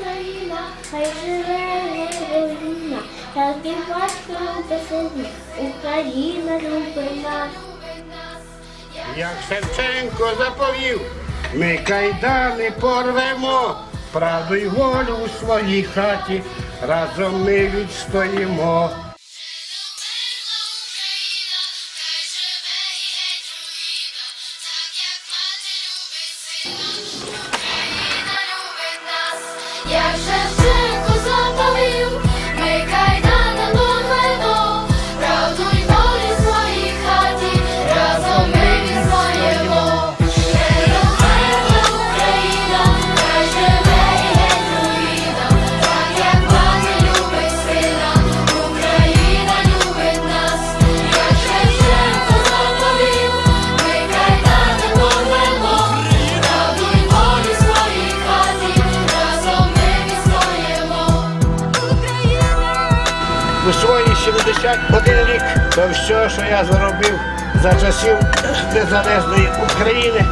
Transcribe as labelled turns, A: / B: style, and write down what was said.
A: Україна, хай живе Україна, так і батько любить Україна любить нас.
B: Як Шевченко заповів, ми кайдани порвемо, правду й волю у своїй хаті, разом ми відстоїмо.
A: Як Шевченко
B: У свої 71 рік то все, що я заробив за часів незалежної України,